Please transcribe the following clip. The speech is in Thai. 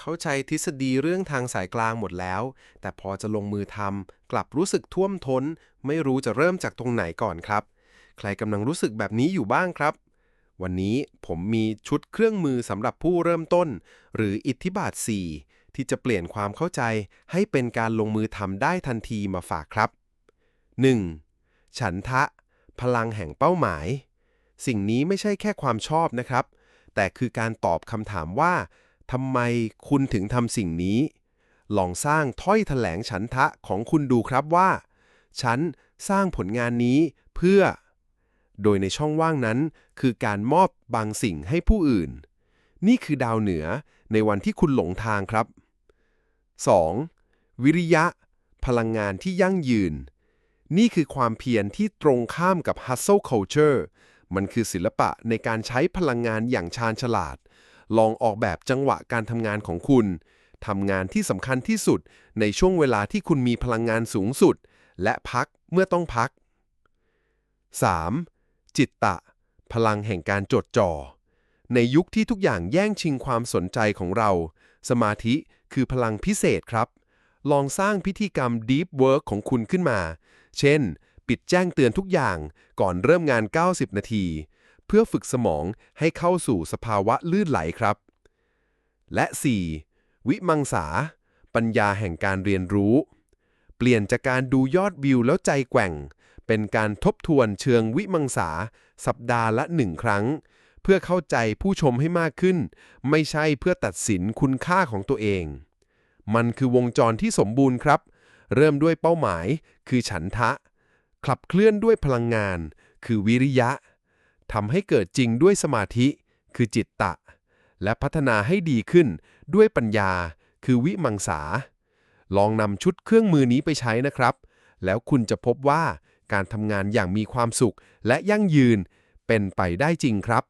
เข้าใจทฤษฎีเรื่องทางสายกลางหมดแล้ว แต่พอจะลงมือทำกลับรู้สึกท่วมท้น ไม่รู้จะเริ่มจากตรงไหนก่อนครับ ใครกำลังรู้สึกแบบนี้อยู่บ้างครับ วันนี้ผมมีชุดเครื่องมือสำหรับผู้เริ่มต้น หรืออิทธิบาท 4 ที่จะเปลี่ยนความเข้าใจ ให้เป็นการลงมือทำได้ทันทีมาฝากครับ 1. ฉันทะ พลังแห่งเป้าหมาย สิ่งนี้ไม่ใช่แค่ความชอบนะครับ แต่คือการตอบคำถามว่า ทำไมคุณถึงทำสิ่งนี้ ลองสร้างถ้อยแถลงฉันทะของคุณดูครับว่า ฉันสร้างผลงานนี้เพื่อ โดยในช่องว่างนั้น คือการมอบบางสิ่งให้ผู้อื่น นี่คือดาวเหนือในวันที่คุณหลงทางครับ 2. วิริยะ พลังงานที่ยั่งยืน นี่คือความเพียรที่ตรงข้ามกับ hustle culture มันคือศิลปะในการใช้พลังงานอย่างชาญฉลาด ลองออกแบบจังหวะการทำงานของคุณทำงานที่สำคัญที่สุดในช่วงเวลาที่คุณมีพลังงานสูงสุด และพักเมื่อต้องพัก 3. จิตตะ พลังแห่งการจดจ่อ ในยุคที่ทุกอย่างแย่งชิงความสนใจของเรา สมาธิคือพลังพิเศษครับ ลองสร้างพิธีกรรม Deep Work ของคุณขึ้นมา เช่น ปิดแจ้งเตือนทุกอย่างก่อนเริ่มงาน 90 นาที เพื่อฝึกสมองให้เข้าสู่สภาวะลื่นไหลครับ และ 4. วิมังสา ปัญญาแห่งการเรียนรู้ เปลี่ยนจากการดูยอดวิวแล้วใจแกว่ง เป็นการทบทวนเชิงวิมังสา สัปดาห์ละหนึ่งครั้ง เพื่อเข้าใจผู้ชมให้มากขึ้น ไม่ใช่เพื่อตัดสินคุณค่าของตัวเอง มันคือวงจรที่สมบูรณ์ครับ เริ่มด้วยเป้าหมาย คือฉันทะ ขับเคลื่อนด้วยพลังงาน คือวิริยะ ทำให้เกิดจริงด้วยสมาธิคือจิตตะ และพัฒนาให้ดีขึ้นด้วยปัญญาคือวิมังสา ลองนำชุดเครื่องมือนี้ไปใช้นะครับ แล้วคุณจะพบว่าการทำงานอย่างมีความสุขและยั่งยืนเป็นไปได้จริงครับ